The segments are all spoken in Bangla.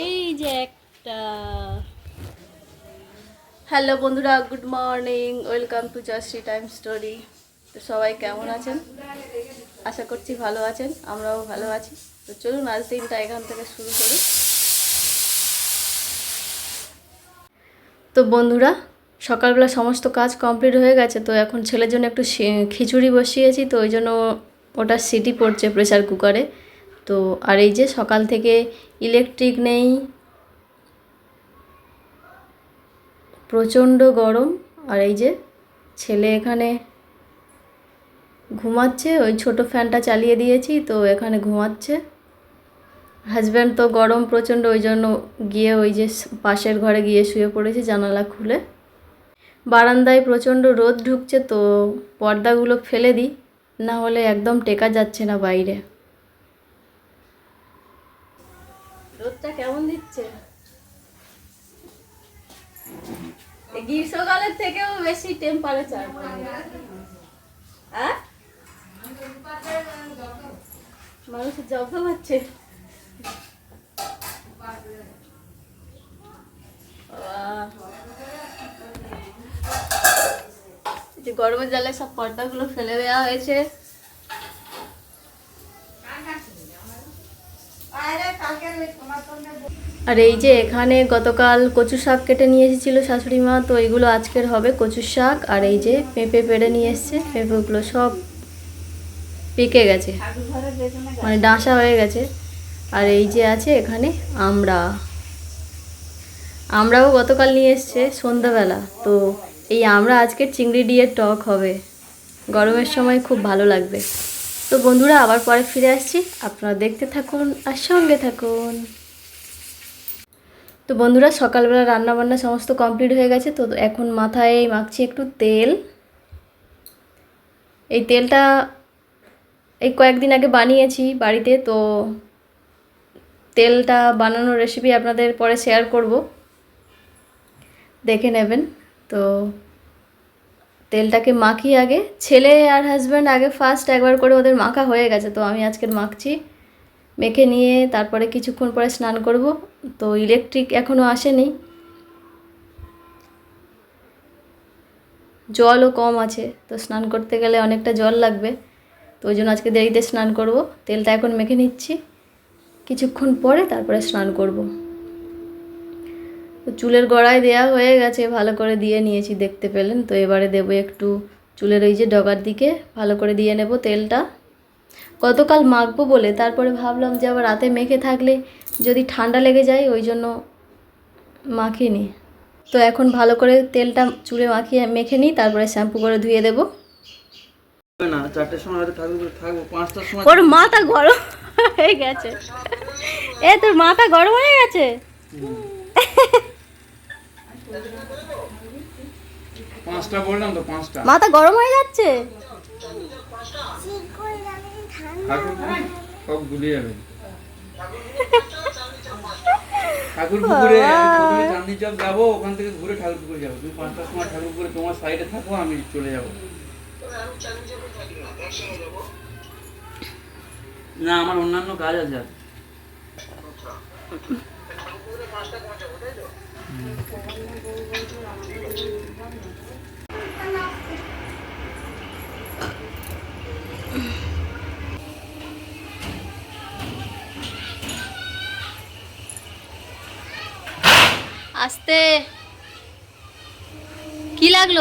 এই যে একটা। হ্যালো বন্ধুরা good morning welcome to just time story তো সবাই কেমন আছেন? আশা করছি ভালো আছেন, আমরাও ভালো আছি। তো চলুন, আজ দিনটা এখান থেকে শুরু করি। তো বন্ধুরা, সকালবেলা সমস্ত কাজ কমপ্লিট হয়ে গেছে, তো এখন ছেলের জন্য একটু খিচুড়ি বসিয়েছি, তো ওই জন্য ওটা সিটি পড়ছে প্রেসার কুকারে। তো আর এই যে সকাল থেকে ইলেকট্রিক নেই, প্রচণ্ড গরম। আর এই যে ছেলে এখানে ঘুমাচ্ছে, ওই ছোট ফ্যানটা চালিয়ে দিয়েছি তো এখানে ঘুমাচ্ছে। হাজব্যান্ড তো গরম প্রচণ্ড, ওই জন্য গিয়ে ওই যে পাশের ঘরে গিয়ে শুয়ে পড়েছে জানালা খুলে। বারান্দায় প্রচণ্ড রোদ ঢুকছে তো পর্দাগুলো ফেলে দিই। না হলে একদম টেকা যাচ্ছে না বাইরে। রোদটা কেমন দিচ্ছে? গ্রীষ্মকালের থেকেও বেশি টেম্পারেচার হ্যাঁ? জব্দ হচ্ছে। যে গরমের জলে সব পর্দাগুলো ফেলে দেওয়া হয়েছে। আর এই যে এখানে গতকাল কচু শাক কেটে নিয়ে এসেছিল শাশুড়ি মা, তো এগুলো আজকের হবে কচু শাক। আর এই যে পেঁপে পেড়ে নিয়ে এসছে, পেঁপেগুলো সব পেকে গেছে। মানে ডাঁসা হয়ে গেছে। আর এই যে আছে এখানে আমরা আমরাও গতকাল নিয়ে এসছে সন্ধ্যাবেলা, তো এই আমরা আজকে চিংড়ি দিয়ে টক হবে। গরমের সময় খুব ভালো লাগবে। তো বন্ধুরা, আবার পরে ফিরে আসছি। আপনারা দেখতে থাকুন আর সঙ্গে থাকুন। তো বন্ধুরা, সকালবেলা রান্না বান্না সমস্ত কমপ্লিট হয়ে গেছে। তো এখন মাথায় মাখছি একটু তেল। এই তেলটা এই কয়েকদিন আগে বানিয়েছি বাড়িতে। তো তেলটা বানানোর রেসিপি আপনাদের পরে শেয়ার করব। দেখে নেবেন। তো তেলটাকে মাখি আগে। ছেলে আর হাজব্যান্ড আগে ফার্স্ট একবার করে ওদের মাখা হয়ে গেছে, তো আমি আজকের মাখছি। মেখে নিয়ে তারপরে কিছুক্ষণ পরে স্নান করব। তো ইলেকট্রিক এখনও আসেনি। জলও কম আছে, তো স্নান করতে গেলে অনেকটা জল লাগবে। তো ওই জন্য আজকে দেরিতে স্নান করব। তেলটা এখন মেখে নিচ্ছি। কিছুক্ষণ পরে তারপরে স্নান করব। চুলের গড়ায় দেয়া হয়ে গেছে ভালো করে দিয়ে নিয়েছি দেখতে পেলেন? তো এবারে দেবো একটু চুলের ওই যে ডগার দিকে ভালো করে দিয়ে নেব তেলটা। গতকাল মাখবো বলে তারপরে ভাবলাম যে আবার রাতে মেখে থাকলে যদি ঠান্ডা লেগে যায় ওই জন্য মাখিনি তো এখন ভালো করে তেলটা চুলে মাখিয়ে মেখে নিই তারপরে শ্যাম্পু করে ধুয়ে দেবো। ওর মাথা গরম হয়ে গেছে। এ তোর মাথা গরম হয়ে গেছে? পাঁচটা বললাম তো পাঁচটা। মাথা গরম হয়ে যাচ্ছে? সব গুলিয়ে যাবে। ঠাকুর পুকুরে চাঁদনি চক যাব ওখান থেকে ঘুরে ঠাকুর পুকুরে যাব। তুমি পাঁচটার সময় ঠাকুর পুকুরে তোমার সাইডে থাকো আমি চলে যাব। না আমার অন্যান্য কাজ আছে আর। আসতে। কি লাগল?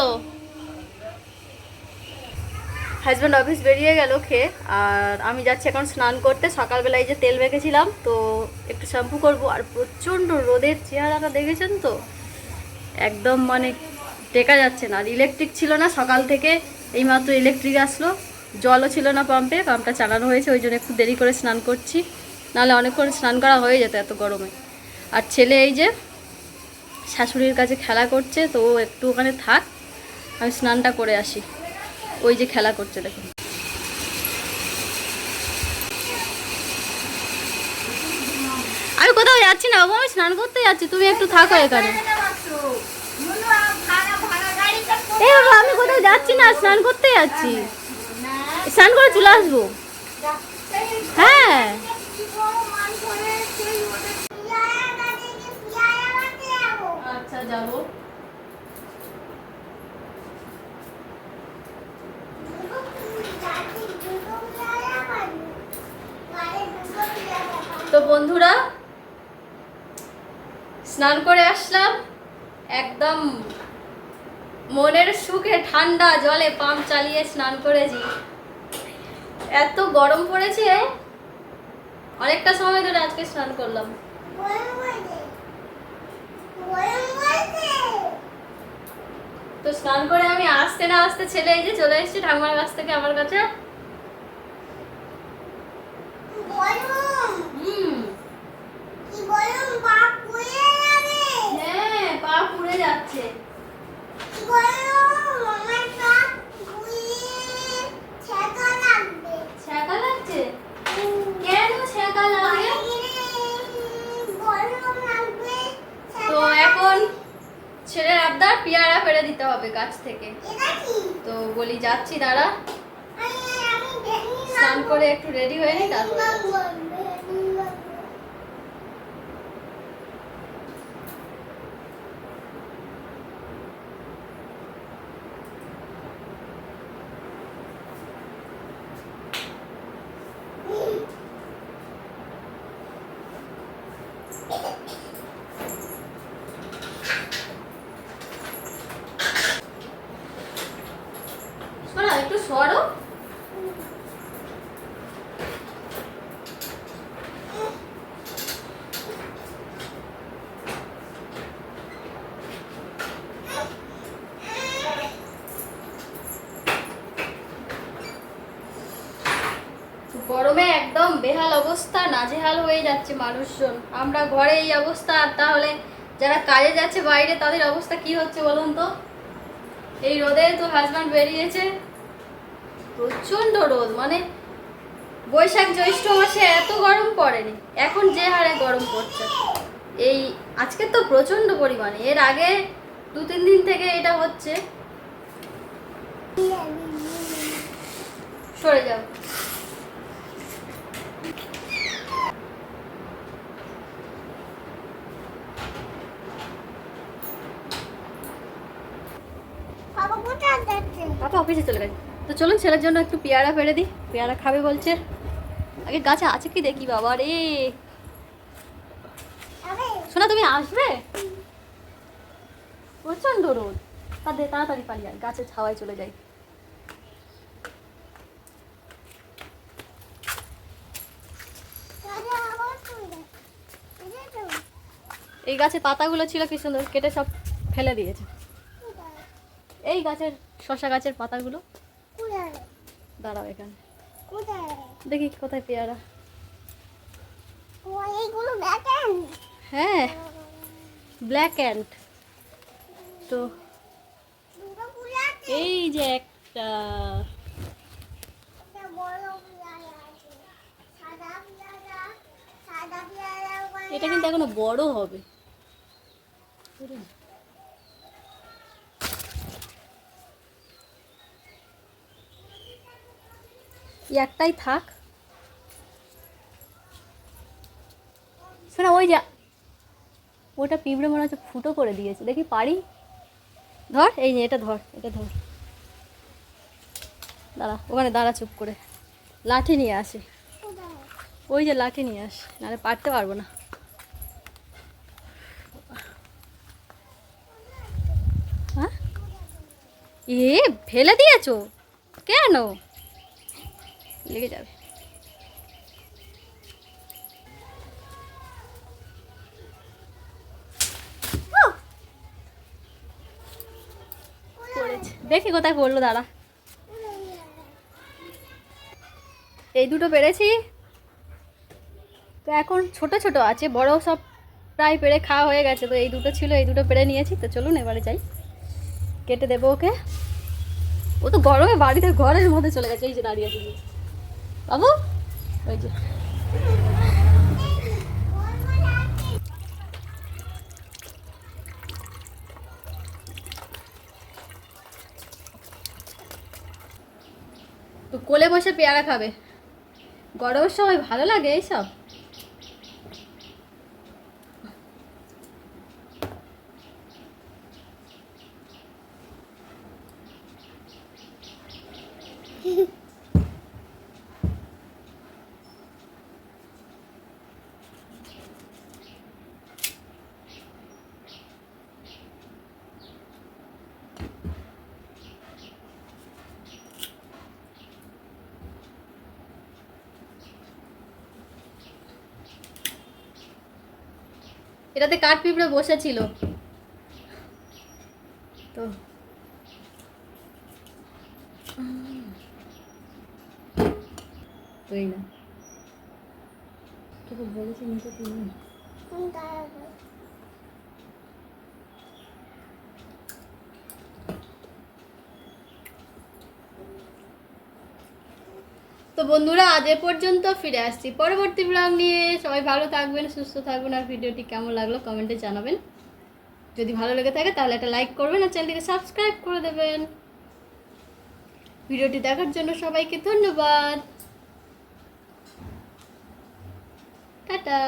হাজব্যান্ড অফিস বেরিয়ে গেল খেয়ে, আর আমি যাচ্ছি এখন স্নান করতে। সকালবেলায় যে তেল মেখেছিলাম, তো একটু শ্যাম্পু করব। আর প্রচণ্ড রোদের চেহারাটা দেখেছেন তো? একদম মানে টেকা যাচ্ছে না। আর ইলেকট্রিক ছিল না সকাল থেকে, এইমাত্র ইলেকট্রিক আসলো। জলও ছিল না পাম্পে পাম্পটা চালানো হয়েছে, ওই জন্য একটু দেরি করে স্নান করছি। নাহলে অনেকক্ষণ স্নান করা হয়ে যেত এত গরমে। আর ছেলে এই যে শাশুড়ির কাছে খেলা করছে, তো ও একটু ওখানে থাক, আমি স্নানটা করে আসি। ওই যে খেলা করছে দেখুন আমি কোথাও যাচ্ছি না বাবু আমি স্নান করতে যাচ্ছি, তুমি একটু থাকো এখানে। এই বাবা, আমি কোথাও যাচ্ছি না, স্নান করতে যাচ্ছি। স্নান করে চলে আসব। হ্যাঁ। আচ্ছা যাব। তো বন্ধুরা, স্নান করে আসলাম। একদম মনের সুখে ঠান্ডা জলে পাম্প চালিয়ে স্নান করেছি। এত গরম পড়েছে, অনেকটা সময় ধরে আজকে স্নান করলাম। তো স্নান করে আমি আসতে না আসতে ছেলে এই যে চলে এসেছি ঠাকুমার কাছ থেকে আমার কাছে হুম হ্যাঁ পা পুড়ে যাচ্ছে ছ্যাঁকা লাগছে কেন ছ্যাঁকা লাগে তো এখন ছেলের আবদার পেয়ারা ফেলে দিতে হবে গাছ থেকে। তো বলি যাচ্ছি দাঁড়া। স্নান করে একটু রেডি হয়ে নিই তারপরে যাচ্ছি। শোনো একটু সরো গরমে একদম বেহাল অবস্থা, নাজেহাল হয়ে যাচ্ছে মানুষজন। আমরা ঘরে এই অবস্থা, আর তাহলে যারা কাজে যাচ্ছে বাইরে, তাদের অবস্থা কি হচ্ছে বলুন তো? এই রোদে তো হাজব্যান্ড বেরিয়েছে। প্রচণ্ড রোদ মানে বৈশাখ জ্যৈষ্ঠ মাসে এত গরম পড়েনি, এখন যে হারে গরম পড়ছে। এই আজকে তো প্রচণ্ড পরিমাণে, এর আগে দু তিন দিন থেকে এটা হচ্ছে। সরে যাও। অফিসে চলে গেছে। তো চলুন, ছেলের জন্য একটু পেয়ারা ফেলে দিই। পেয়ারা খাবে বলছে। আগে গাছে আছে কি দেখি বাবা রে। শোনা তুমি আসবে? প্রচণ্ড রোদ। তাদের তাড়াতাড়ি পালিয়ে গাছের ছাওয়ায় চলে যাই। এই গাছের পাতাগুলো ছিল কি সুন্দর, কেটে সব ফেলে দিয়েছে। এই গাছের শশা গাছের পাতাগুলো? দাঁড়াও এখানে। দেখি কোথায় পেয়ারা। হ্যাঁ ব্ল্যাক অ্যান্ড তো এই যে একটা। এটা কিন্তু এখনও বড় হবে। একটাই থাক। ওই যা। ওটা পিঁপড়ে মনে হচ্ছে ফুটো করে দিয়েছে। দেখি পারি? ধর, এই যে এটা ধর এটা ধর। দাঁড়া, ওখানে দাঁড়া চুপ করে। লাঠি নিয়ে আসি। ওই যে লাঠি নিয়ে আস, নাহলে পারতে পারব না। হ্যাঁ এ, ফেলে দিয়েছ? কেন? লেগে যাবে! দেখি কোথায় পড়ল দাঁড়া। এই দুটো পেরেছি। তো এখন ছোট ছোট আছে বড় সব প্রায় পেরে খাওয়া হয়ে গেছে তো এই দুটো ছিল এই দুটো পেরে নিয়েছি তো চলুন এবারে যাই। কেটে দেবো ওকে। ও তো গরমে বাড়িতে ঘরের মধ্যে চলে গেছে এই যে দাঁড়িয়ে বাবু? তো কোলে বসে পেয়ারা খাবে। গরমের সময় ভালো লাগে এইসব? এটাতে কাঠ পিঁপড়ে বসেছিল। তো। তুই না। তোকে বলেছি নিতে তুই বন্ধুরা, আজ এ পর্যন্ত ফিরে আসছি পরবর্তী ব্লগ নিয়ে। সবাই ভালো থাকবেন, সুস্থ থাকবেন, আর ভিডিওটি কেমন লাগল কমেন্টে জানাবেন। যদি ভালো লেগে থাকে তাহলে একটা লাইক করবেন আর চ্যানেলটিকে সাবস্ক্রাইব করে দেবেন। ভিডিওটি দেখার জন্য সবাইকে ধন্যবাদ। টাটা।